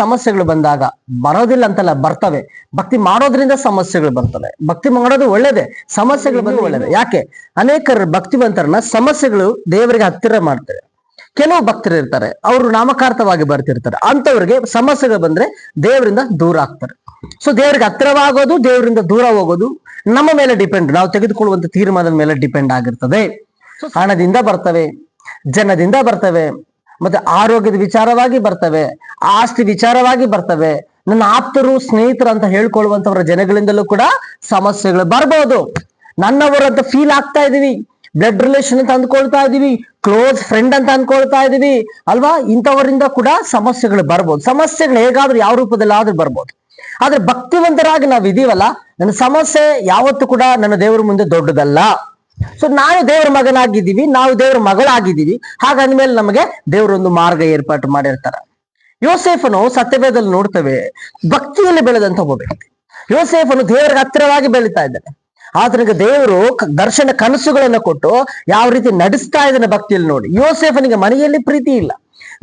ಸಮಸ್ಯೆಗಳು ಬಂದಾಗ ಬರೋದಿಲ್ಲ ಅಂತಲ್ಲ ಬರ್ತವೆ. ಭಕ್ತಿ ಮಾಡೋದ್ರಿಂದ ಸಮಸ್ಯೆಗಳು ಬರ್ತವೆ. ಭಕ್ತಿ ಮಾಡೋದು ಒಳ್ಳೇದೇ ಸಮಸ್ಯೆಗಳು ಬಂದು ಒಳ್ಳೇದೇ. ಯಾಕೆ? ಅನೇಕರು ಭಕ್ತಿವಂತರನ್ನ ಸಮಸ್ಯೆಗಳು ದೇವರಿಗೆ ಹತ್ತಿರ ಮಾಡ್ತವೆ ಕೆಲವು ಭಕ್ತರು ಇರ್ತಾರೆ ಅವರು ನಾಮಕಾರ್ಥವಾಗಿ ಬರ್ತಿರ್ತಾರೆ. ಅಂತವ್ರಿಗೆ ಸಮಸ್ಯೆಗಳು ಬಂದ್ರೆ ದೇವರಿಂದ ದೂರ ಆಗ್ತಾರೆ. ಸೊ ದೇವರಿಗೆ ಹತ್ತಿರವಾಗೋದು ದೇವರಿಂದ ದೂರ ಹೋಗೋದು ನಮ್ಮ ಮೇಲೆ ಡಿಪೆಂಡ್ ನಾವು ತೆಗೆದುಕೊಳ್ಳುವಂತ ತೀರ್ಮಾನದ ಮೇಲೆ ಡಿಪೆಂಡ್ ಆಗಿರ್ತದೆ. ಹಣದಿಂದ ಬರ್ತವೆ ಜನದಿಂದ ಬರ್ತವೆ ಮತ್ತೆ ಆರೋಗ್ಯದ ವಿಚಾರವಾಗಿ ಬರ್ತವೆ, ಆಸ್ತಿ ವಿಚಾರವಾಗಿ ಬರ್ತವೆ, ನನ್ನ ಆಪ್ತರು, ಸ್ನೇಹಿತರು ಅಂತ ಹೇಳ್ಕೊಳ್ಳುವಂತವರ ಜನಗಳಿಂದಲೂ ಕೂಡ ಸಮಸ್ಯೆಗಳು ಬರ್ಬೋದು. ನನ್ನವರು ಅಂತ ಫೀಲ್ ಆಗ್ತಾ ಇದೀವಿ ಬ್ಲಡ್ ರಿಲೇಷನ್ ಅಂತ ಅಂದ್ಕೊಳ್ತಾ ಇದೀವಿ ಕ್ಲೋಸ್ ಫ್ರೆಂಡ್ ಅಂತ ಅನ್ಕೊಳ್ತಾ ಇದೀವಿ ಅಲ್ವಾ? ಇಂಥವರಿಂದ ಕೂಡ ಸಮಸ್ಯೆಗಳು ಬರ್ಬೋದು. ಸಮಸ್ಯೆಗಳು ಹೇಗಾದ್ರೂ ಯಾವ ರೂಪದಲ್ಲಿ ಆದ್ರೂ ಬರ್ಬೋದು. ಆದ್ರೆ ಭಕ್ತಿವಂತರಾಗಿ ನಾವ್ ಇದೀವಲ್ಲ ನನ್ನ ಸಮಸ್ಯೆ ಯಾವತ್ತೂ ಕೂಡ ನನ್ನ ದೇವರ ಮುಂದೆ ದೊಡ್ಡದಲ್ಲ. ಸೊ ನಾವು ದೇವರ ಮಗನಾಗಿದ್ದೀವಿ, ನಾವು ದೇವರ ಮಗಳಾಗಿದ್ದೀವಿ. ಹಾಗಂದ್ಮೇಲೆ ನಮಗೆ ದೇವರೊಂದು ಮಾರ್ಗ ಏರ್ಪಾಟು ಮಾಡಿರ್ತಾರ. ಯೋಸೇಫನು ಸತ್ಯವೇದಲ್ಲಿ ನೋಡ್ತೇವೆ, ಭಕ್ತಿಯಲ್ಲಿ ಬೆಳೆದಂತ ಒಬ್ಬ ವ್ಯಕ್ತಿ. ಯೋಸೇಫನು ದೇವರಿಗೆ ಹತ್ತಿರವಾಗಿ ಬೆಳೀತಾ ಇದ್ದಾನೆ. ಆತನಿಗೆ ದೇವರು ದರ್ಶನ ಕನಸುಗಳನ್ನು ಕೊಟ್ಟು ಯಾವ ರೀತಿ ನಡೆಸ್ತಾ ಇದ್ದಾನೆ ಭಕ್ತಿಯಲ್ಲಿ ನೋಡಿ. ಯೋಸೇಫನಿಗೆ ಮನೆಯಲ್ಲಿ ಪ್ರೀತಿ ಇಲ್ಲ.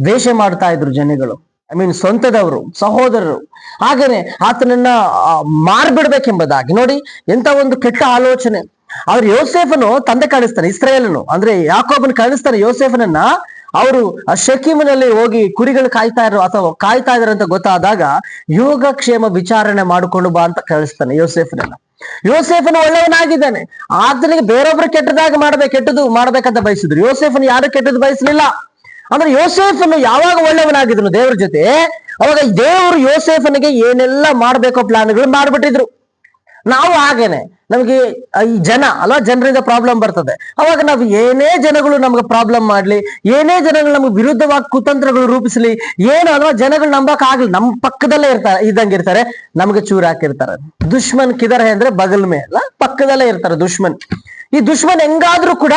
ದ್ವೇಷ ಮಾಡ್ತಾ ಇದ್ರು ಜನಗಳು. ಐ ಮೀನ್ ಸ್ವಂತದವರು, ಸಹೋದರರು. ಹಾಗೇನೆ ಆತನನ್ನ ಮಾರ್ಬಿಡ್ಬೇಕೆಂಬುದಾಗಿ. ನೋಡಿ, ಎಂತ ಒಂದು ಕೆಟ್ಟ ಆಲೋಚನೆ. ಅವ್ರು ಯೋಸೇಫನು ತಂದೆ ಕಾಣಿಸ್ತಾನೆ ಇಸ್ರೇಲನು ಅಂದ್ರೆ ಯಾಕೋಬನ್ ಕಾಣಿಸ್ತಾನೆ ಯೋಸೆಫನನ್ನ. ಅವರು ಶಕೀಮನಲ್ಲಿ ಹೋಗಿ ಕುರಿಗಳು ಕಾಯ್ತಾ ಇರೋ ಅಥವಾ ಕಾಯ್ತಾ ಇದ್ರು ಅಂತ ಗೊತ್ತಾದಾಗ, ಯೋಗಕ್ಷೇಮ ವಿಚಾರಣೆ ಮಾಡಿಕೊಂಡು ಬಾ ಅಂತ ಕಳಿಸ್ತಾನೆ ಯೋಸೇಫನನ್ನ. ಯೋಸೇಫನು ಒಳ್ಳೆಯವನಾಗಿದ್ದಾನೆ. ಆತನಿಗೆ ಬೇರೊಬ್ರು ಕೆಟ್ಟದಾಗ ಮಾಡ್ಬೇಕು, ಕೆಟ್ಟದು ಮಾಡ್ಬೇಕಂತ ಬಯಸಿದ್ರು. ಯೋಸೆಫನ್ ಯಾರು ಕೆಟ್ಟದ್ದು ಬಯಸಲಿಲ್ಲ. ಅಂದ್ರೆ ಯೋಸೇಫನ್ನು ಯಾವಾಗ ಒಳ್ಳೆಯವನಾಗಿದ್ರು ದೇವರ ಜೊತೆ? ಅವಾಗ ದೇವರು ಯೋಸೇಫನಿಗೆ ಏನೆಲ್ಲ ಮಾಡ್ಬೇಕೋ ಪ್ಲಾನ್ಗಳು ಮಾಡ್ಬಿಟ್ಟಿದ್ರು. ನಾವು ಹಾಗೇನೆ. ನಮಗೆ ಈ ಜನ, ಅಲ್ವಾ? ಜನರಿಂದ ಪ್ರಾಬ್ಲಮ್ ಬರ್ತದೆ. ಅವಾಗ ನಾವು ಏನೇ ಜನಗಳು ನಮ್ಗೆ ಪ್ರಾಬ್ಲಮ್ ಮಾಡ್ಲಿ, ಏನೇ ಜನಗಳು ನಮ್ಗೆ ವಿರುದ್ಧವಾಗಿ ಕುತಂತ್ರಗಳು ರೂಪಿಸ್ಲಿ, ಏನು ಅಲ್ವಾ? ಜನಗಳು ನಂಬಕ್ ಆಗ್ಲಿ. ನಮ್ ಪಕ್ಕದಲ್ಲೇ ಇರ್ತಾರೆ ಇದ್ದಂಗೆ ಇರ್ತಾರೆ. ನಮ್ಗೆ ಚೂರು ಹಾಕಿರ್ತಾರೆ. ದುಶ್ಮನ್ ಕಿದರ್ ಅಂದ್ರೆ ಬಗಲ್ ಮೇ ಅಲ್ಲ ಪಕ್ಕದಲ್ಲೇ ಇರ್ತಾರೆ ದುಶ್ಮನ್ ಈ ದುಶ್ಮನ್ ಹೆಂಗಾದ್ರೂ ಕೂಡ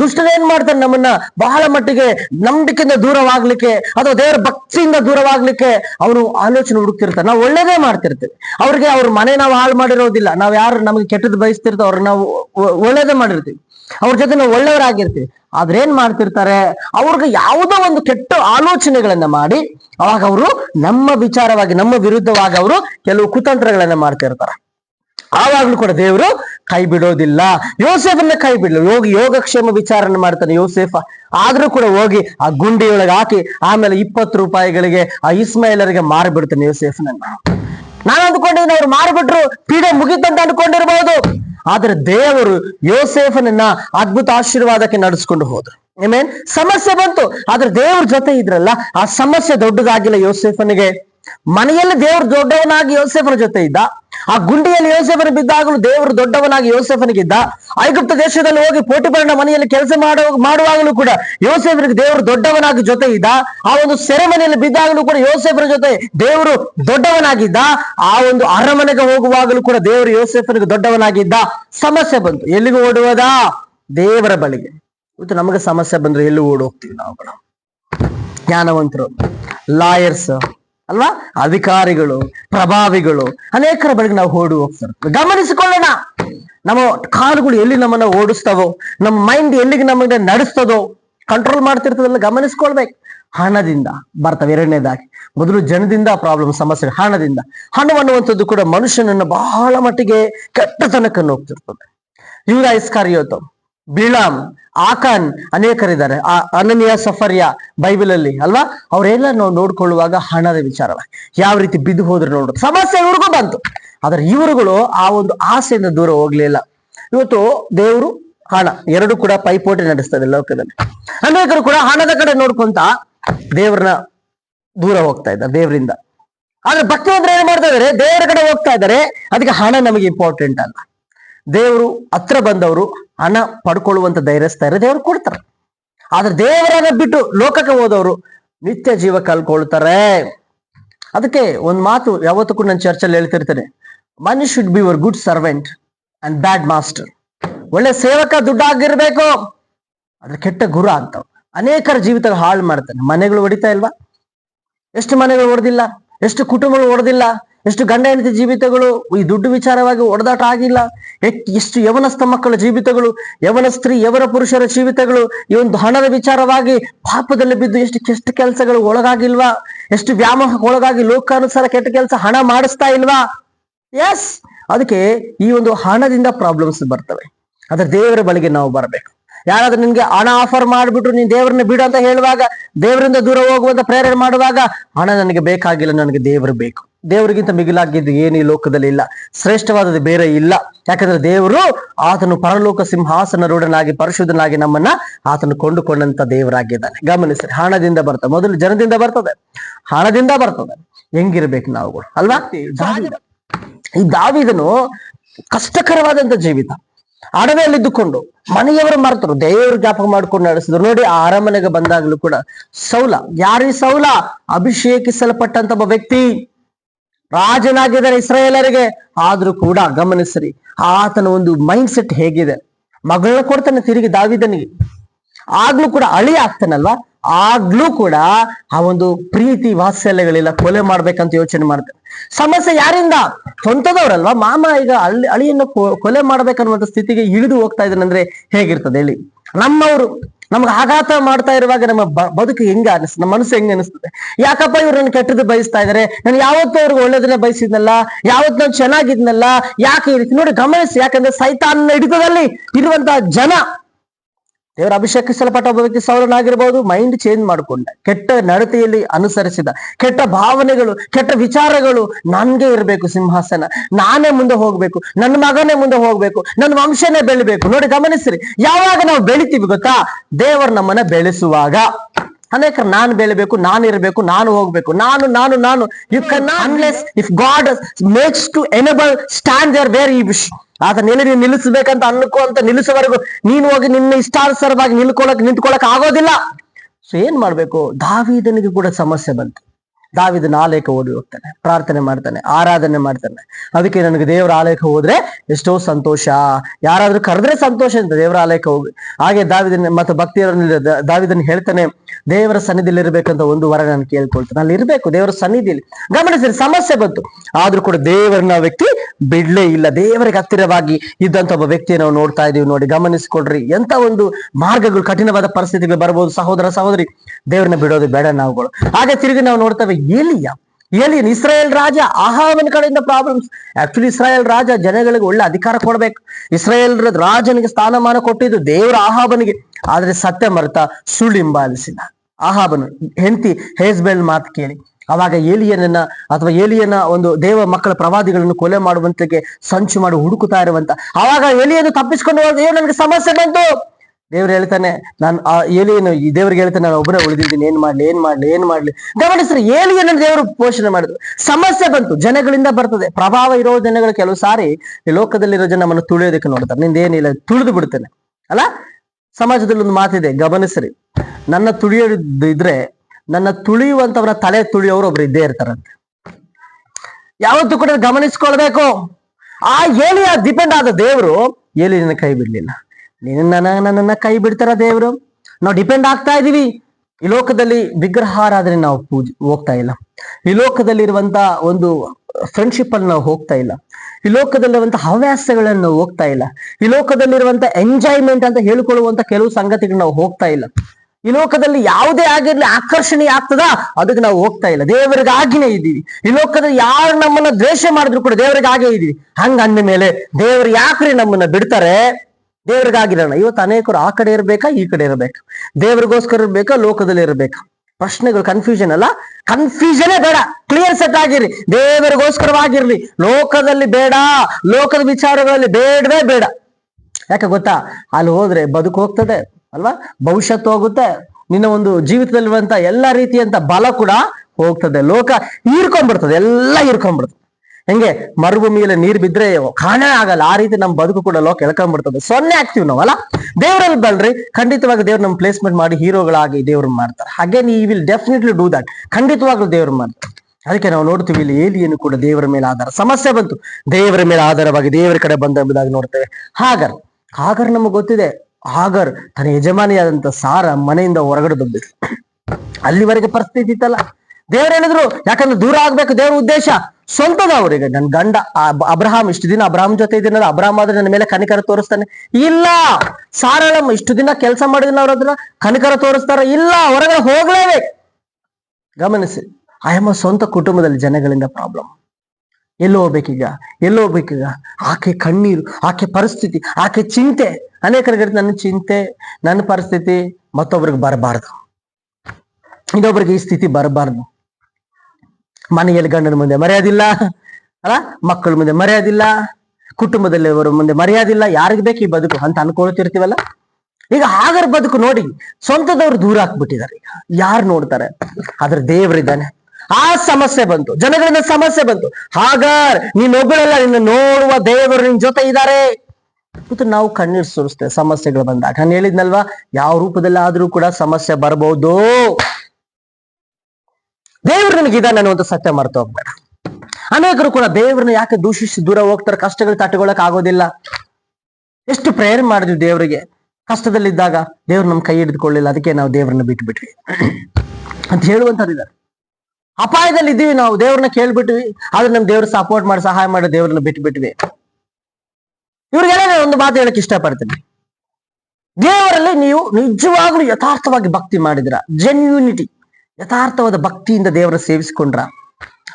ದುಷ್ಟನ ಏನ್ ಮಾಡ್ತಾನೆ ನಮ್ಮನ್ನ? ಬಹಳ ಮಟ್ಟಿಗೆ ನಂಬಿಕೆಯಿಂದ ದೂರವಾಗ್ಲಿಕ್ಕೆ ಅಥವಾ ದೇವರ ಭಕ್ತಿಯಿಂದ ದೂರವಾಗ್ಲಿಕ್ಕೆ ಅವನು ಆಲೋಚನೆ ಹುಡುಕ್ತಿರ್ತಾರೆ ನಾವು ಒಳ್ಳೇದೇ ಮಾಡ್ತಿರ್ತೇವೆ. ಅವ್ರಿಗೆ ಅವ್ರ ಮನೆ ನಾವು ಹಾಳು ಮಾಡಿರೋದಿಲ್ಲ. ನಾವು ಯಾರು ನಮಗೆ ಕೆಟ್ಟದ್ದು ಬಯಸ್ತಿರ್ತೀವಿ ಅವ್ರ ನಾವು ಒಳ್ಳೇದೇ ಮಾಡಿರ್ತೀವಿ. ಅವ್ರ ಜೊತೆ ನಾವು ಒಳ್ಳೆಯವರಾಗಿರ್ತೀವಿ. ಆದ್ರೆ ಏನ್ ಮಾಡ್ತಿರ್ತಾರೆ? ಅವ್ರಿಗೆ ಯಾವುದೋ ಒಂದು ಕೆಟ್ಟ ಆಲೋಚನೆಗಳನ್ನ ಮಾಡಿ ಅವಾಗ ಅವರು ನಮ್ಮ ವಿಚಾರವಾಗಿ, ನಮ್ಮ ವಿರುದ್ಧವಾಗಿ ಅವರು ಕೆಲವು ಕುತಂತ್ರಗಳನ್ನ ಮಾಡ್ತಿರ್ತಾರೆ. ಆವಾಗ್ಲೂ ಕೂಡ ದೇವರು ಕೈ ಬಿಡೋದಿಲ್ಲ. ಯೋಸೆಫನ್ನ ಕೈ ಬಿಡಲು. ಹೋಗಿ ಯೋಗಕ್ಷೇಮ ವಿಚಾರಣೆ ಮಾಡ್ತಾನೆ ಯೋಸೆಫ. ಆದ್ರೂ ಕೂಡ ಹೋಗಿ ಆ ಗುಂಡಿಯೊಳಗೆ ಹಾಕಿ ಆಮೇಲೆ ಇಪ್ಪತ್ತು ರೂಪಾಯಿಗಳಿಗೆ ಆ ಇಸ್ಮಾಯಿಲರಿಗೆ ಮಾರಿಬಿಡ್ತಾನೆ ಯೋಸೆಫ್ನನ್ನ. ನಾನು ಅಂದ್ಕೊಂಡಿದ್ದೀನಿ ಅವ್ರು ಮಾರಿಬಿಟ್ರು. ಪೀಡೆ ಮುಗಿತಂತ ಅಂದ್ಕೊಂಡಿರ್ಬಹುದು ಆದ್ರೆ ದೇವರು ಯೋಸೇಫನನ್ನ ಅದ್ಭುತ ಆಶೀರ್ವಾದಕ್ಕೆ ನಡೆಸ್ಕೊಂಡು ಹೋದ್ರು. ಸಮಸ್ಯೆ ಬಂತು. ಆದ್ರೆ ದೇವ್ರ ಜೊತೆ ಇದ್ರಲ್ಲ, ಆ ಸಮಸ್ಯೆ ದೊಡ್ಡದಾಗಿಲ್ಲ ಯೋಸೇಫನಿಗೆ. ಮನೆಯಲ್ಲಿ ದೇವರು ದೊಡ್ಡವನಾಗಿ ಯೋಸೆಫನ ಜೊತೆ ಇದ್ದ, ಆ ಗುಂಡಿಯಲ್ಲಿ ಯೋಸೆಫನ ಬಿದ್ದಾಗಲೂ ದೇವರು ದೊಡ್ಡವನಾಗಿ ಯೋಸೆಫನಿಗಿದ್ದ, ಐಗುಪ್ತ ದೇಶದಲ್ಲಿ ಹೋಗಿ ಪೋಟಿಪರಣ ಮನೆಯಲ್ಲಿ ಕೆಲಸ ಮಾಡುವ ಮಾಡುವಾಗಲೂ ಕೂಡ ಯೋಸೆಫನಿಗೆ ದೇವರು ದೊಡ್ಡವನಾಗಿ ಜೊತೆ ಇದ್ದ, ಆ ಒಂದು ಸೆರೆಮನೆಯಲ್ಲಿ ಬಿದ್ದಾಗಲೂ ಕೂಡ ಯೋಸೆಫನ ಜೊತೆ ದೇವರು ದೊಡ್ಡವನಾಗಿದ್ದ, ಆ ಒಂದು ಅರಮನೆಗೆ ಹೋಗುವಾಗಲೂ ಕೂಡ ದೇವರು ಯೋಸೆಫನಿಗೆ ದೊಡ್ಡವನಾಗಿದ್ದ ಸಮಸ್ಯೆ ಬಂತು. ಎಲ್ಲಿಗೂ ಓಡುವುದ? ದೇವರ ಬಳಿಗೆ. ಇವತ್ತು ನಮಗೆ ಸಮಸ್ಯೆ ಬಂದ್ರೆ ಎಲ್ಲಿ ಓಡೋಗ್ತೀವಿ ನಾವುಗಳು ಜ್ಞಾನವಂತರು ಲಾಯರ್ಸ್ ಅಲ್ವಾ? ಅಧಿಕಾರಿಗಳು, ಪ್ರಭಾವಿಗಳು, ಅನೇಕರ ಬಳಿಗೆ ನಾವು ಓಡಿ ಹೋಗ್ತಾರೆ. ಗಮನಿಸಿಕೊಳ್ಳೋಣ. ನಮ್ಮ ಕಾಲುಗಳು ಎಲ್ಲಿ ನಮ್ಮನ್ನ ಓಡಿಸ್ತಾವೋ, ನಮ್ಮ ಮೈಂಡ್ ಎಲ್ಲಿಗೆ ನಮಗೆ ನಡೆಸ್ತದೋ ಕಂಟ್ರೋಲ್ ಮಾಡ್ತಿರ್ತದಲ್ಲ ಗಮನಿಸ್ಕೊಳ್ಬೇಕು. ಹಣದಿಂದ ಬರ್ತವೆ ಎರಡನೇದಾಗಿ. ಮೊದಲು ಜನದಿಂದ ಪ್ರಾಬ್ಲಮ್ ಸಮಸ್ಯೆ, ಹಣದಿಂದ. ಹಣ ಅನ್ನುವಂಥದ್ದು ಕೂಡ ಮನುಷ್ಯನನ್ನು ಬಹಳ ಮಟ್ಟಿಗೆ ಕೆಟ್ಟತನಕ್ಕನ್ನು ಹೋಗ್ತಿರ್ತದೆ. ಯುವ ಇಸ್ಕಾರಿಯೋತು ಬಿಳಾಮ್, ಆಕಾನ್ ಅನೇಕರಿದ್ದಾರೆ. ಆ ಅನನ್ಯ ಸಫರ್ಯ ಬೈಬಲ್ ಅಲ್ಲಿ ಅಲ್ವಾ? ಅವರೆಲ್ಲ ನಾವು ನೋಡ್ಕೊಳ್ಳುವಾಗ ಹಣದ ವಿಚಾರವಾಗಿ ಯಾವ ರೀತಿ ಬಿದ್ದು ಹೋದ್ರೆ ನೋಡು. ಸಮಸ್ಯೆ ಇವ್ರಿಗೂ ಬಂತು. ಆದ್ರೆ ಇವರುಗಳು ಆ ಒಂದು ಆಸೆಯಿಂದ ದೂರ ಹೋಗ್ಲಿಲ್ಲ ಇವತ್ತು ದೇವರು ಹಣ. ಎರಡು ಕೂಡ ಪೈಪೋಟಿ ನಡೆಸ್ತದೆ ಲೋಕದಲ್ಲಿ. ಅನೇಕರು ಕೂಡ ಹಣದ ಕಡೆ ನೋಡ್ಕೊಂತ ದೇವ್ರನ್ನ ದೂರ ಹೋಗ್ತಾ ಇದ್ದಾರೆ, ದೇವರಿಂದ. ಆದ್ರೆ ಭಕ್ತಿ ಅಂದ್ರೆ ಏನ್ ಮಾಡ್ತಾ ಇದಾರೆ? ದೇವರ ಕಡೆ ಹೋಗ್ತಾ ಇದ್ದಾರೆ ಅದಕ್ಕೆ ಹಣ ನಮಗೆ ಇಂಪಾರ್ಟೆಂಟ್ ಅಲ್ಲ ದೇವರು ಹತ್ರ ಬಂದವರು ಹಣ ಪಡ್ಕೊಳ್ಳುವಂತ ಧೈರ್ಯಸ್ಥೈರ್ಯ ದೇವರು ಕೊಡ್ತಾರೆ. ಆದ್ರೆ ದೇವರನ್ನ ಬಿಟ್ಟು ಲೋಕಕ್ಕೆ ಹೋದವರು ನಿತ್ಯ ಜೀವ ಕಲ್ಕೊಳ್ತಾರೆ ಅದಕ್ಕೆ ಒಂದು ಮಾತು ಯಾವತ್ತಕ್ಕೂ ನಾನು ಚರ್ಚಲ್ಲಿ ಹೇಳ್ತಿರ್ತೇನೆ. Money should be your good servant and bad master ಒಳ್ಳೆ ಸೇವಕ ದುಡ್ಡಾಗಿರ್ಬೇಕು. ಆದ್ರೆ ಕೆಟ್ಟ ಗುರು ಅಂತ ಅನೇಕರ ಜೀವಿತ ಹಾಳು ಮಾಡ್ತಾನೆ ಮನೆಗಳು ಹೊಡಿತಾ ಇಲ್ವಾ? ಎಷ್ಟು ಮನೆಗಳು ಹೊಡೆದಿಲ್ಲ? ಎಷ್ಟು ಕುಟುಂಬಗಳು ಹೊಡೆದಿಲ್ಲ? ಎಷ್ಟು ಗಂಡ ಹೆಂಡತಿ ಜೀವಿತಗಳು ಈ ದುಡ್ಡು ವಿಚಾರವಾಗಿ ಒಡೆದಾಟ ಆಗಿಲ್ಲ. ಎಷ್ಟ್- ಯವನಸ್ಥ ಮಕ್ಕಳ ಜೀವಿತಗಳು ಯವನ ಸ್ತ್ರೀ ಯವನ ಪುರುಷರ ಜೀವಿತಗಳು, ಈ ಒಂದು ಹಣದ ವಿಚಾರವಾಗಿ ಪಾಪದಲ್ಲಿ ಬಿದ್ದು ಎಷ್ಟು ಕೆಟ್ಟ ಕೆಲಸಗಳು ಒಳಗಾಗಿಲ್ವಾ? ಎಷ್ಟು ವ್ಯಾಮೋಹಕ್ಕೆ ಒಳಗಾಗಿ ಲೋಕಾನುಸಾರ ಕೆಟ್ಟ ಕೆಲಸ ಹಣ ಮಾಡಿಸ್ತಾ ಇಲ್ವಾ? ಎಸ್ ಅದಕ್ಕೆ ಈ ಒಂದು ಹಣದಿಂದ ಪ್ರಾಬ್ಲಮ್ಸ್ ಬರ್ತವೆ. ಆದ್ರೆ ದೇವರ ಬಳಿಗೆ ನಾವು ಬರಬೇಕು. ಯಾರಾದ್ರೂ ನಿನ್ಗೆ ಹಣ ಆಫರ್ ಮಾಡಿಬಿಟ್ರು, ನೀನ್ ದೇವರನ್ನ ಬಿಡು ಅಂತ ಹೇಳುವಾಗ, ದೇವರಿಂದ ದೂರ ಹೋಗುವಂತ ಪ್ರೇರಣೆ ಮಾಡುವಾಗ, ಹಣ ನನಗೆ ಬೇಕಾಗಿಲ್ಲ, ನನಗೆ ದೇವರು ಬೇಕು. ದೇವರಿಗಿಂತ ಮಿಗಿಲಾಗಿದ್ದು ಏನು ಈ ಲೋಕದಲ್ಲಿ ಇಲ್ಲ. ಶ್ರೇಷ್ಠವಾದದ್ದು ಬೇರೆ ಇಲ್ಲ. ಯಾಕಂದ್ರೆ ದೇವರು ಆತನು ಪರಲೋಕ ಸಿಂಹಾಸನ ರೂಢನಾಗಿ ಪರಿಶುದ್ಧನಾಗಿ ನಮ್ಮನ್ನ ಆತನು ಕೊಂಡುಕೊಂಡಂತ ದೇವರಾಗಿದ್ದಾನೆ. ಗಮನಿಸಿ ಹಣದಿಂದ ಬರ್ತದೆ. ಮೊದಲು ಜನದಿಂದ ಬರ್ತದೆ. ಹಣದಿಂದ ಬರ್ತದೆ. ಹೆಂಗಿರ್ಬೇಕು ನಾವು ಅಲ್ವಾ? ಈ ದಾವಿದನು ಕಷ್ಟಕರವಾದಂತ ಜೀವಿತ. ಅಡವೆಯಲ್ಲಿದ್ದುಕೊಂಡು ಮನೆಯವರು ಮರೆತರು. ದೇವರು ಜ್ಞಾಪಕ ಮಾಡ್ಕೊಂಡು ನಡೆಸಿದ್ರು. ನೋಡಿ ಆ ಅರಮನೆಗೆ ಬಂದಾಗಲೂ ಕೂಡ ಸೌಲ. ಯಾರೀ ಸೌಲ? ಅಭಿಷೇಕಿಸಲ್ಪಟ್ಟಂತ ಒಬ್ಬ ವ್ಯಕ್ತಿ. ರಾಜನಾಗಿದ್ದಾರೆ ಇಸ್ರಾಯೇಲರಿಗೆ ಆದ್ರೂ ಕೂಡ ಗಮನಿಸ್ರಿ, ಆತನ ಒಂದು ಮೈಂಡ್ ಸೆಟ್ ಹೇಗಿದೆ. ಮಗಳನ್ನ ಕೊಡ್ತಾನೆ ತಿರುಗಿ ದಾವಿದನಿಗೆ. ಆಗ್ಲೂ ಕೂಡ ಅಳಿ ಆಗ್ತಾನಲ್ವಾ? ಆಗ್ಲೂ ಕೂಡ ಆ ಒಂದು ಪ್ರೀತಿ ವಾತ್ಸಲ್ಯಗಳಿಲ್ಲ, ಕೊಲೆ ಮಾಡ್ಬೇಕಂತ ಯೋಚನೆ ಮಾಡ್ತಾನೆ. ಸಮಸ್ಯೆ ಯಾರಿಂದ? ಸ್ವಂತದವ್ರಲ್ವಾ? ಮಾಮ ಈಗ ಅಳಿ ಅಳಿಯನ್ನು ಕೊಲೆ ಮಾಡ್ಬೇಕನ್ನುವಂತ ಸ್ಥಿತಿಗೆ ಇಳಿದು ಹೋಗ್ತಾ ಇದ್ದಾನಂದ್ರೆ ಹೇಗಿರ್ತದೆ ಹೇಳಿ. ನಮ್ಮವರು ನಮ್ಗೆ ಆಘಾತ ಮಾಡ್ತಾ ಇರುವಾಗ ನಮ್ಮ ಬದುಕು ಹೆಂಗ ಅನಿಸ್ತದೆ ನಮ್ಮ ಮನಸ್ಸು ಹೆಂಗ ಅನಿಸ್ತದೆ? ಯಾಕಪ್ಪ ಇವ್ರು ನನ್ನ ಕೆಟ್ಟದ್ದು ಬಯಸ್ತಾ ಇದಾರೆ? ನಾನು ಯಾವತ್ತೂ ಅವ್ರಿಗೆ ಒಳ್ಳೇದನ್ನ ಬಯಸಿದ್ನಲ್ಲ? ಯಾವತ್ತು ನಾನು ಚೆನ್ನಾಗಿದ್ನಲ್ಲ? ಯಾಕೆ ನೋಡಿ ಗಮನಿಸಿ, ಯಾಕಂದ್ರೆ ಸೈತಾನ್ನ ಹಿಡಿತದಲ್ಲಿ ಇರುವಂತಹ ಜನ ದೇವರ ಅಭಿಷೇಕಿಸಲ್ಪಟ್ಟ ಒಬ್ಬ ವ್ಯಕ್ತಿ ಸೌರನಾಗಿರ್ಬೋದು ಮೈಂಡ್ ಚೇಂಜ್ ಮಾಡಿಕೊಂಡ. ಕೆಟ್ಟ ನಡತೆಯಲ್ಲಿ ಅನುಸರಿಸಿದ ಕೆಟ್ಟ ಭಾವನೆಗಳು ಕೆಟ್ಟ ವಿಚಾರಗಳು ನನ್ಗೆ ಇರಬೇಕು ಸಿಂಹಾಸನ. ನಾನೇ ಮುಂದೆ ಹೋಗ್ಬೇಕು ನನ್ನ ಮಗನೇ ಮುಂದೆ ಹೋಗ್ಬೇಕು ನನ್ನ ವಂಶನೇ ಬೆಳಿಬೇಕು. ನೋಡಿ ಗಮನಿಸ್ರಿ ಯಾವಾಗ ನಾವು ಬೆಳಿತೀವಿ ಗೊತ್ತಾ? ದೇವರು ನಮ್ಮನ್ನ ಬೆಳೆಸುವಾಗ. ಅನೇಕ ನಾನು ಬೆಳಿಬೇಕು ನಾನು ಇರಬೇಕು ನಾನು ಹೋಗ್ಬೇಕು ನಾನು ನಾನು ನಾನು. You can unless if God makes to enable stand there where ಈ ವಿಶ್ ಆತ ನೀನು ನಿಲ್ಲಿಸಬೇಕಂತ ಅನ್ಕೋ ಅಂತ ನಿಲ್ಲಿಸುವವರೆಗೂ ನೀನು ಹೋಗಿ ನಿನ್ನ ಇಷ್ಟಾನುಸಾರವಾಗಿ ನಿಲ್ಕೊಳಕ್ ನಿಂತ್ಕೊಳಕ್ ಆಗೋದಿಲ್ಲ. ಸೊ ಏನ್ ಮಾಡ್ಬೇಕು? ದಾವಿದನಿಗೆ ಕೂಡ ಸಮಸ್ಯೆ ಬಂತು. ದಾವಿದನ ಆಲಯಕ್ಕೆ ಓಡಿ ಹೋಗ್ತಾನೆ, ಪ್ರಾರ್ಥನೆ ಮಾಡ್ತಾನೆ, ಆರಾಧನೆ ಮಾಡ್ತಾನೆ. ಅದಕ್ಕೆ ನನಗೆ ದೇವರ ಆಲಯಕ್ಕೆ ಹೋದ್ರೆ ಎಷ್ಟೋ ಸಂತೋಷ. ಯಾರಾದ್ರೂ ಕರೆದ್ರೆ ಸಂತೋಷ ಅಂತ ದೇವರ ಆಲಯಕ್ಕೆ ಹೋಗಿ. ಹಾಗೆ ದಾವಿದನ ಮತ್ತು ಭಕ್ತಿಯರನ್ನ ದಾವಿದನ್ ಹೇಳ್ತಾನೆ, ದೇವರ ಸನ್ನಿಧಿಯಲ್ಲಿ ಇರಬೇಕಂತ ಒಂದು ವರ ನಾನು ಕೇಳ್ಕೊಳ್ತೇನೆ. ಅಲ್ಲಿ ಇರ್ಬೇಕು, ದೇವರ ಸನ್ನಿಧಿಯಲ್ಲಿ. ಗಮನಿಸಿದ್ರೆ ಸಮಸ್ಯೆ ಬಂತು. ಆದ್ರೂ ಕೂಡ ದೇವರನ್ನ ವ್ಯಕ್ತಿ ಬಿಡ್ಲೇ ಇಲ್ಲ. ದೇವರಿಗೆ ಹತ್ತಿರವಾಗಿ ಇದ್ದಂತ ಒಬ್ಬ ವ್ಯಕ್ತಿಯನ್ನು ನಾವು ನೋಡ್ತಾ ಇದೀವಿ ನೋಡಿ. ಗಮನಿಸಿಕೊಡ್ರಿ ಎಂತ ಒಂದು ಮಾರ್ಗಗಳು, ಕಠಿಣವಾದ ಪರಿಸ್ಥಿತಿಗಳು ಬರಬಹುದು ಸಹೋದರ, ಸಹೋದರಿ, ದೇವರನ್ನ ಬಿಡೋದು ಬೇಡ ನಾವುಗಳು. ಹಾಗೆ ತಿರುಗಿ ನಾವು ನೋಡ್ತೇವೆ ಏಲಿಯ ಏಲಿಯನ್ ಇಸ್ರಾಯೇಲ್ ರಾಜ ಆಹಾವನ ಕಡೆಯಿಂದ ಪ್ರಾಬ್ಲಮ್ಸ್ ಆಕ್ಚುಲಿ ಇಸ್ರಾಯೇಲ್ ರಾಜ ಜನಗಳಿಗೆ ಒಳ್ಳೆ ಅಧಿಕಾರ ಕೊಡ್ಬೇಕು. ಇಸ್ರಾಯೇಲ್ ರಾಜನಿಗೆ ಸ್ಥಾನಮಾನ ಕೊಟ್ಟಿದ್ದು ದೇವರ ಆಹಾಬನಿಗೆ ಆದ್ರೆ ಸತ್ಯ ಮರೆತ ಸುಳ್ಳು ಹಿಂಬಾಲಿಸಿದ ಆಹಾಬನು ಹೆಂಡತಿ ಹೇಸ್ಬೆಲ್ ಮಾತು ಕೇಳಿ. ಅವಾಗ ಏಲಿಯನನ್ನ ಅಥವಾ ಏಲಿಯನ ಒಂದು ದೇವ ಮಕ್ಕಳ ಪ್ರವಾದಿಗಳನ್ನು ಕೊಲೆ ಮಾಡುವಂತಕ್ಕೆ ಸಂಚು ಮಾಡಿ ಹುಡುಕುತ್ತಾ ಇರುವಂತ. ಅವಾಗ ಏಲಿಯನ್ನು ತಪ್ಪಿಸ್ಕೊಂಡು ನನಗೆ ಸಮಸ್ಯೆ ಬಂತು? ದೇವ್ರು ಹೇಳ್ತಾನೆ, ನಾನು ಆ ಏಲಿಯನ್ನು ದೇವ್ರಿಗೆ ಹೇಳ್ತಾನೆ, ನಾನು ಒಬ್ಬನೇ ಉಳಿದಿದ್ದೀನಿ, ಏನ್ ಮಾಡ್ಲಿ ಏನ್ ಮಾಡ್ಲಿ ಏನ್ ಮಾಡ್ಲಿ. ಗಮನಿಸ್ರಿ, ಏಲಿಯನ್ನು ದೇವರು ಪೋಷಣೆ ಮಾಡಿದ್ರು. ಸಮಸ್ಯೆ ಬಂತು, ಜನಗಳಿಂದ ಬರ್ತದೆ. ಪ್ರಭಾವ ಇರೋ ಜನಗಳು ಕೆಲವು ಸಾರಿ ಈ ಲೋಕದಲ್ಲಿರೋ ಜನ ನಮ್ಮನ್ನು ತುಳಿಯೋದಕ್ಕೆ ನೋಡ್ತಾರೆ. ನಿಂದೇನಿಲ್ಲ ತುಳಿದು ಬಿಡ್ತೇನೆ. ಅಲ್ಲ? ಸಮಾಜದಲ್ಲಿ ಒಂದು ಮಾತಿದೆ, ಗಮನಿಸ್ರಿ. ನನ್ನ ತುಳಿಯೋದಿದ್ರೆ, ನನ್ನ ತುಳಿಯುವಂತವರ ತಲೆ ತುಳಿಯೋರು ಒಬ್ರು ಇದ್ದೇ ಇರ್ತಾರಂತೆ. ಯಾವತ್ತು ಕೂಡ ಗಮನಿಸ್ಕೊಳ್ಬೇಕು. ಆ ಏಲಿಯ ಡಿಪೆಂಡ್ ಆದ ದೇವರು ಏಲಿಯನ್ನ ಕೈ ಬಿಡ್ಲಿಲ್ಲ. ನೀನು ನನ್ನ ನನ್ನನ್ನ ಕೈ ಬಿಡ್ತಾರ ದೇವರು? ನಾವು ಡಿಪೆಂಡ್ ಆಗ್ತಾ ಇದೀವಿ. ಈ ಲೋಕದಲ್ಲಿ ವಿಗ್ರಹಾರಾಧನೆ ನಾವು ಪೂಜೆ ಹೋಗ್ತಾ ಇಲ್ಲ. ಈ ಲೋಕದಲ್ಲಿರುವಂತ ಒಂದು ಫ್ರೆಂಡ್ಶಿಪ್ ಅಲ್ಲಿ ನಾವು ಹೋಗ್ತಾ ಇಲ್ಲ. ಈ ಲೋಕದಲ್ಲಿರುವಂತ ಹವ್ಯಾಸಗಳನ್ನು ಹೋಗ್ತಾ ಇಲ್ಲ. ಈ ಲೋಕದಲ್ಲಿರುವಂತ ಎಂಜಾಯ್ಮೆಂಟ್ ಅಂತ ಹೇಳಿಕೊಳ್ಳುವಂತ ಕೆಲವು ಸಂಗತಿಗಳು ನಾವು ಹೋಗ್ತಾ ಇಲ್ಲ. ಈ ಲೋಕದಲ್ಲಿ ಯಾವುದೇ ಆಗಿರ್ಲಿ ಆಕರ್ಷಣೆ ಆಗ್ತದ? ಅದಕ್ಕೆ ನಾವು ಹೋಗ್ತಾ ಇಲ್ಲ. ದೇವರಿಗಾಗಿನೇ ಇದ್ದೀವಿ. ಈ ಲೋಕದಲ್ಲಿ ಯಾರು ನಮ್ಮನ್ನ ದ್ವೇಷ ಮಾಡಿದ್ರು ಕೂಡ ದೇವರಿಗಾಗೇ ಇದೀವಿ ಹಂಗ ಅಂದ ಮೇಲೆ ದೇವರು ಯಾಕ್ರಿ ನಮ್ಮನ್ನ ಬಿಡ್ತಾರೆ? ದೇವರಿಗಾಗಿರೋಣ ಇವತ್ತು ಅನೇಕರು ಆ ಕಡೆ ಇರ್ಬೇಕಾ, ಈ ಕಡೆ ಇರ್ಬೇಕಾ? ದೇವರಿಗೋಸ್ಕರ ಇರ್ಬೇಕಾ, ಲೋಕದಲ್ಲಿ ಇರ್ಬೇಕಾ? ಪ್ರಶ್ನೆಗಳು ಕನ್ಫ್ಯೂಷನ್ ಅಲ್ಲ? ಕನ್ಫ್ಯೂಷನೇ ಬೇಡ. ಕ್ಲಿಯರ್ ಸೆಟ್ ಆಗಿರ್ಲಿ ದೇವರಿಗೋಸ್ಕರವಾಗಿರ್ಲಿ. ಲೋಕದಲ್ಲಿ ಬೇಡ. ಲೋಕದ ವಿಚಾರಗಳಲ್ಲಿ ಬೇಡವೇ ಬೇಡ. ಯಾಕೆ ಗೊತ್ತಾ? ಅಲ್ಲಿ ಹೋದ್ರೆ ಬದುಕು ಹೋಗ್ತದೆ, ಅಲ್ವಾ? ಭವಿಷ್ಯತ್ ಹೋಗುತ್ತೆ. ನಿನ್ನ ಒಂದು ಜೀವಿತದಲ್ಲಿರುವಂತ ಎಲ್ಲಾ ರೀತಿಯಂತ ಬಲ ಕೂಡ ಹೋಗ್ತದೆ. ಲೋಕ ಹೀರ್ಕೊಂಡ್ಬಿಡ್ತದೆ. ಎಲ್ಲ ಹೀರ್ಕೊಂಡ್ಬಿಡ್ತದೆ. ಹೆಂಗೆ? ಮರುಭೂಮಿಯಲ್ಲಿ ನೀರು ಬಿದ್ರೆ ಕಾಣೇ ಆಗಲ್ಲ. ಆ ರೀತಿ ನಮ್ಮ ಬದುಕು ಕೂಡ ಲೋಕ ಎಳ್ಕೊಂಡ್ಬಿಡ್ತದೆ. ಸೊನ್ನೆ ಆಗ್ತೀವಿ ನಾವಲ್ಲ ದೇವರಲ್ಲಿ ಬಲ್ರಿ ಖಂಡಿತವಾಗಿ ದೇವ್ರು ನಮ್ಮ ಪ್ಲೇಸ್ಮೆಂಟ್ ಮಾಡಿ ಹೀರೋಗಳಾಗಿ ದೇವ್ರು ಮಾಡ್ತಾರೆ. ಹಾಗೆ ನೀ ವಿಲ್ ಡೆಫಿನೆಟ್ಲಿ ಡೂ ದಟ್ ಖಂಡಿತವಾಗ್ಲೂ ದೇವ್ರು ಮಾಡ್ತಾರೆ. ಅದಕ್ಕೆ ನಾವು ನೋಡ್ತೀವಿ, ಇಲ್ಲಿ ಏಲಿಯನ್ನು ಕೂಡ ದೇವರ ಮೇಲೆ ಆಧಾರ. ಸಮಸ್ಯೆ ಬಂತು. ದೇವರ ಮೇಲೆ ಆಧಾರವಾಗಿ ದೇವರ ಕಡೆ ಬಂದ ಎಂಬುದಾಗಿ ನೋಡ್ತೇವೆ. ಹಾಗರ್. ಹಾಗರ್ ನಮಗೆ ಗೊತ್ತಿದೆ. ಹಾಗರ್ ತನ್ನ ಯಜಮಾನಿಯಾದಂತ ಸಾರ ಮನೆಯಿಂದ ಹೊರಗಡೆ ದೊಬ್ಬಿದ್ರು ಅಲ್ಲಿವರೆಗೆ ಪರಿಸ್ಥಿತಿ ಇತ್ತಲ್ಲ. ದೇವ್ರು ಹೇಳಿದ್ರು, ಯಾಕಂದ್ರೆ ದೂರ ಆಗ್ಬೇಕು ದೇವ್ರ ಉದ್ದೇಶ. ಸ್ವಂತದವ್ರಿಗೆ ನನ್ನ ಗಂಡ ಅಬ್- ಅಬ್ರಹಾಂ, ಇಷ್ಟು ದಿನ ಅಬ್ರಹಾಂ ಜೊತೆ ಇದೀನಲ್ಲ ಅಬ್ರಹಾಂ ಆದ್ರೆ ನನ್ನ ಮೇಲೆ ಕನಿಕರ ತೋರಿಸ್ತಾನೆ. ಇಲ್ಲ! ಸಾರಳಮ್ಮ, ಇಷ್ಟು ದಿನ ಕೆಲಸ ಮಾಡಿದ್ನ ಅವ್ರ ಹತ್ರ, ಕನಿಕರ ತೋರಿಸ್ತಾರ. ಇಲ್ಲ, ಹೊರಗಡೆ ಹೋಗ್ಲೇಬೇಕು ಗಮನಿಸಿ ಆಯಮ್ಮ ಸ್ವಂತ ಕುಟುಂಬದಲ್ಲಿ ಜನಗಳಿಂದ ಪ್ರಾಬ್ಲಮ್ ಎಲ್ಲಿ ಹೋಗ್ಬೇಕೀಗ? ಎಲ್ಲಿ ಹೋಗ್ಬೇಕೀಗ? ಆಕೆ ಕಣ್ಣೀರು, ಆಕೆ ಪರಿಸ್ಥಿತಿ, ಆಕೆ ಚಿಂತೆ. ಅನೇಕರಿಗೆ ನನ್ನ ಚಿಂತೆ, ನನ್ನ ಪರಿಸ್ಥಿತಿ ಮತ್ತೊಬ್ರಿಗೆ ಬರಬಾರ್ದು. ಇನ್ನೊಬ್ರಿಗೆ ಈ ಸ್ಥಿತಿ ಬರಬಾರ್ದು. ಮನೆಯಲ್ಲಿ ಗಂಡನ ಮುಂದೆ ಮರ್ಯಾದಿಲ್ಲ, ಅಲ್ಲ? ಮಕ್ಕಳ ಮುಂದೆ ಮರ್ಯಾದಿಲ್ಲ, ಕುಟುಂಬದಲ್ಲಿ ಅವರ ಮುಂದೆ ಮರ್ಯಾದಿಲ್ಲ, ಯಾರಿಗೆ ಬೇಕು ಈ ಬದುಕು ಅಂತ ಅನ್ಕೊಳ್ತಿರ್ತೀವಲ್ಲ ಈಗ ಹಾಗರ ಬದುಕು ನೋಡಿ, ಸ್ವಂತದವ್ರು ದೂರ ಹಾಕ್ಬಿಟ್ಟಿದ್ದಾರೆ ಯಾರು ನೋಡ್ತಾರೆ? ಆದ್ರೆ ದೇವರಿದ್ದಾನೆ. ಆ ಸಮಸ್ಯೆ ಬಂತು, ಜನಗಳಿಂದ ಸಮಸ್ಯೆ ಬಂತು. ಹಾಗಾರ್, ನೀನ್ ಒಬ್ಬಳಲ್ಲ ನಿನ್ನ ನೋಡುವ ದೇವರು ನಿನ್ ಜೊತೆ ಇದ್ದಾರೆ. ಮತ್ತು ನಾವು ಕಣ್ಣೀರ್ ಸುರಿಸ್ತೇವೆ ಸಮಸ್ಯೆಗಳು ಬಂದಾಗ. ನಾನು ಹೇಳಿದ್ನಲ್ವಾ, ಯಾವ ರೂಪದಲ್ಲಿ ಆದ್ರೂ ಕೂಡ ಸಮಸ್ಯೆ ಬರಬಹುದು ದೇವ್ರು ನಿನಗಿದಾನೆ ಅನ್ನುವಂಥ ಸತ್ಯ ಮರೆತು ಹೋಗ್ಬೇಡ. ಅನೇಕರು ಕೂಡ ದೇವ್ರನ್ನ ಯಾಕೆ ದೂಷಿಸಿ ದೂರ ಹೋಗ್ತಾರೆ, ಕಷ್ಟಗಳು ತಟ್ಟುಕೊಳಕ್ ಆಗೋದಿಲ್ಲ. ಎಷ್ಟು ಪ್ರೇಯರ್ ಮಾಡಿದ್ವಿ ದೇವರಿಗೆ. ಕಷ್ಟದಲ್ಲಿದ್ದಾಗ ದೇವ್ರು ನಮ್ ಕೈ ಹಿಡಿದುಕೊಳ್ಳಿಲ್ಲ ಅದಕ್ಕೆ ನಾವು ದೇವ್ರನ್ನ ಬಿಟ್ಬಿಟ್ವಿ ಅಂತ ಹೇಳುವಂತದಿದ್ದಾರೆ ಅಪಾಯದಲ್ಲಿ ಇದ್ದೀವಿ ನಾವು, ದೇವ್ರನ್ನ ಕೇಳ್ಬಿಟ್ವಿ, ಆದ್ರೆ ನಮ್ ದೇವ್ರ ಸಪೋರ್ಟ್ ಮಾಡಿ, ಸಹಾಯ ಮಾಡಿ ದೇವ್ರನ್ನ ಬಿಟ್ಬಿಟ್ವಿ ಇವ್ರಿಗೆಲ್ಲ ನಾನು ಒಂದು ಮಾತು ಹೇಳಕ್ ಇಷ್ಟಪಡ್ತೀನಿ. ದೇವರಲ್ಲಿ ನೀವು ನಿಜವಾಗ್ಲೂ ಯಥಾರ್ಥವಾಗಿ ಭಕ್ತಿ ಮಾಡಿದ್ರ ಜೆನ್ಯೂನಿಟಿ ಯಥಾರ್ಥವಾದ ಭಕ್ತಿಯಿಂದ ದೇವರ ಸೇವಿಸಿಕೊಂಡ್ರ.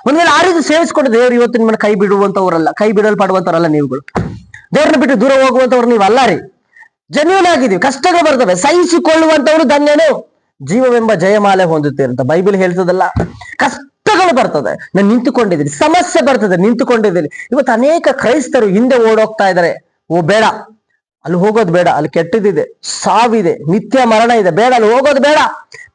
ಒಂದ್ ವೇಳೆ ಆ ರೀತಿ ಸೇವಿಸಿಕೊಂಡು ದೇವರು ಇವತ್ತು ನಿಮ್ಮನ್ನ ಕೈ ಬಿಡುವಂತವ್ರಲ್ಲ, ಕೈ ಬಿಡಲ್ಪಡುವಂತವ್ರಲ್ಲ ನೀವುಗಳು. ದೇವ್ರನ್ನ ಬಿಟ್ಟು ದೂರ ಹೋಗುವಂತವ್ರು ನೀವು ಅಲ್ಲ ರೀ. ಜನ್ಯೂನ್ ಆಗಿದೀವಿ ಕಷ್ಟಗಳು ಬರ್ತವೆ. ಸಹಿಸಿಕೊಳ್ಳುವಂತವ್ರು ಧನ್ಯನು. ಜೀವವೆಂಬ ಜಯಮಾಲೆ ಹೊಂದುತ್ತೆ ಅಂತ ಬೈಬಲ್ ಹೇಳ್ತದಲ್ಲ. ಕಷ್ಟಗಳು ಬರ್ತದೆ. ನಾನು ನಿಂತುಕೊಂಡಿದ್ದೀನಿ. ಸಮಸ್ಯೆ ಬರ್ತದೆ, ನಿಂತುಕೊಂಡಿದ್ದೀನಿ. ಇವತ್ತು ಅನೇಕ ಕ್ರೈಸ್ತರು ಹಿಂದೆ ಓಡೋಗ್ತಾ ಇದ್ದಾರೆ. ಓ, ಬೇಡ. ಅಲ್ಲಿ ಹೋಗೋದು ಬೇಡ, ಅಲ್ಲಿ ಕೆಟ್ಟದಿದೆ, ಸಾವಿದೆ, ನಿತ್ಯ ಮರಣ ಇದೆ, ಬೇಡ, ಅಲ್ಲಿ ಹೋಗೋದು ಬೇಡ.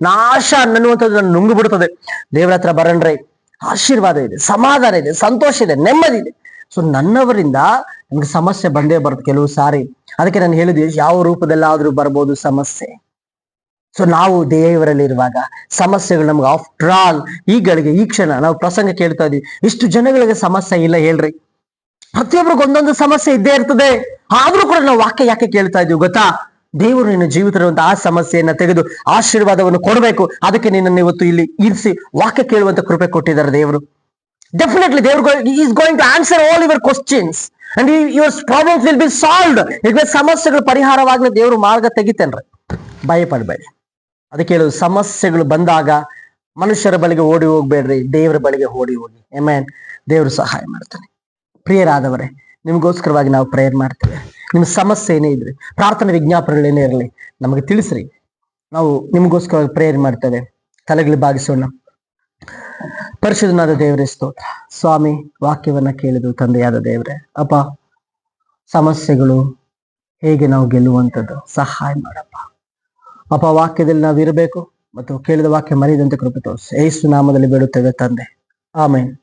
ನಾಶ ಅನ್ನುವಂಥದ್ದು ನನ್ನ ನುಂಗು ಬಿಡ್ತದೆ. ದೇವರ ಹತ್ರ ಬರಣ್ರಿ ಆಶೀರ್ವಾದ ಇದೆ, ಸಮಾಧಾನ ಇದೆ, ಸಂತೋಷ ಇದೆ, ನೆಮ್ಮದಿ ಇದೆ. ಸೊ ನನ್ನವರಿಂದ ನಮ್ಗೆ ಸಮಸ್ಯೆ ಬಂದೇ ಬರುತ್ತೆ ಕೆಲವು ಸಾರಿ. ಅದಕ್ಕೆ ನಾನು ಹೇಳಿದ್ವಿ ಯಾವ ರೂಪದಲ್ಲಾದ್ರೂ ಬರ್ಬೋದು ಸಮಸ್ಯೆ. ಸೊ ನಾವು ದೇವರಲ್ಲಿ ಇರುವಾಗ ಸಮಸ್ಯೆಗಳು ನಮ್ಗೆ ಆಫ್ಟರ್ ಆಲ್ ಈಗಳಿಗೆ ಈ ಕ್ಷಣ ನಾವು ಪ್ರಸಂಗ ಕೇಳ್ತಾ ಇದೀವಿ, ಇಷ್ಟು ಜನಗಳಿಗೆ ಸಮಸ್ಯೆ ಇಲ್ಲ ಹೇಳ್ರಿ. ಪ್ರತಿಯೊಬ್ಬರಿಗೆ ಒಂದೊಂದು ಸಮಸ್ಯೆ ಇದ್ದೇ ಇರ್ತದೆ. ಆದ್ರೂ ಕೂಡ ನಾವು ವಾಕ್ಯ ಯಾಕೆ ಕೇಳ್ತಾ ಇದೀವಿ ಗೊತ್ತಾ? ದೇವರು ನಿನ್ನ ಜೀವಿತದ ಆ ಸಮಸ್ಯೆಯನ್ನ ತೆಗೆದು ಆಶೀರ್ವಾದವನ್ನು ಕೊಡಬೇಕು. ಅದಕ್ಕೆ ನಿನ್ನನ್ನು ಇವತ್ತು ಇಲ್ಲಿ ಇರಿಸಿ ವಾಕ್ಯ ಕೇಳುವಂತ ಕೃಪೆ ಕೊಟ್ಟಿದ್ದಾರೆ ದೇವರು. ಡೆಫಿನೆಟ್ಲಿ ದೇವರು is going to answer all your questions and your problems will be solved ಈಗ ಸಮಸ್ಯೆಗಳು ಪರಿಹಾರವಾಗ್ಲಿ ದೇವರು ಮಾರ್ಗ ತೆಗಿತೇನ್ರಿ. ಭಯಪಡಬೇಡಿ ಅದಕ್ಕೆ ಹೇಳುದು ಸಮಸ್ಯೆಗಳು ಬಂದಾಗ ಮನುಷ್ಯರ ಬಳಿಗೆ ಓಡಿ ಹೋಗ್ಬೇಡ್ರಿ. ದೇವರ ಬಳಿಗೆ ಓಡಿ ಹೋಗಿ. ಎಂ ದೇವರು ಸಹಾಯ ಮಾಡ್ತಾನೆ. ಪ್ರಿಯರಾದವರೇ, ನಿಮಗೋಸ್ಕರವಾಗಿ ನಾವು ಪ್ರೇಯರ್ ಮಾಡ್ತೇವೆ. ನಿಮ್ಮ ಸಮಸ್ಯೆ ಏನೇ ಇದ್ರೆ, ಪ್ರಾರ್ಥನೆ ವಿಜ್ಞಾಪನೆಗಳೇನೇ ಇರಲಿ, ನಮಗೆ ತಿಳಿಸ್ರಿ. ನಾವು ನಿಮಗೋಸ್ಕರವಾಗಿ ಪ್ರೇಯರ್ ಮಾಡ್ತೇವೆ. ತಲೆಗಳು ಬಾಗಿಸೋಣ. ಪರಿಶುದ್ಧನಾದ ದೇವರೇ, ಸ್ತೋತ್ರ. ಸ್ವಾಮಿ, ವಾಕ್ಯವನ್ನ ಕೇಳಿದು ತಂದೆಯಾದ ದೇವರೇ, ಅಪ್ಪ, ಸಮಸ್ಯೆಗಳು ಹೇಗೆ ನಾವು ಗೆಲ್ಲುವಂಥದ್ದು? ಸಹಾಯ ಮಾಡಪ್ಪ. ಅಪ್ಪ, ವಾಕ್ಯದಲ್ಲಿ ನಾವು ಇರಬೇಕು ಮತ್ತು ಕೇಳಿದ ವಾಕ್ಯ ಮರೆಯದಂತೆ ಕೃಪೆ ತೋರಿಸಿ. ಏಸು ನಾಮದಲ್ಲಿ ಬೇಡುತ್ತೇವೆ ತಂದೆ. ಆಮೇನ್.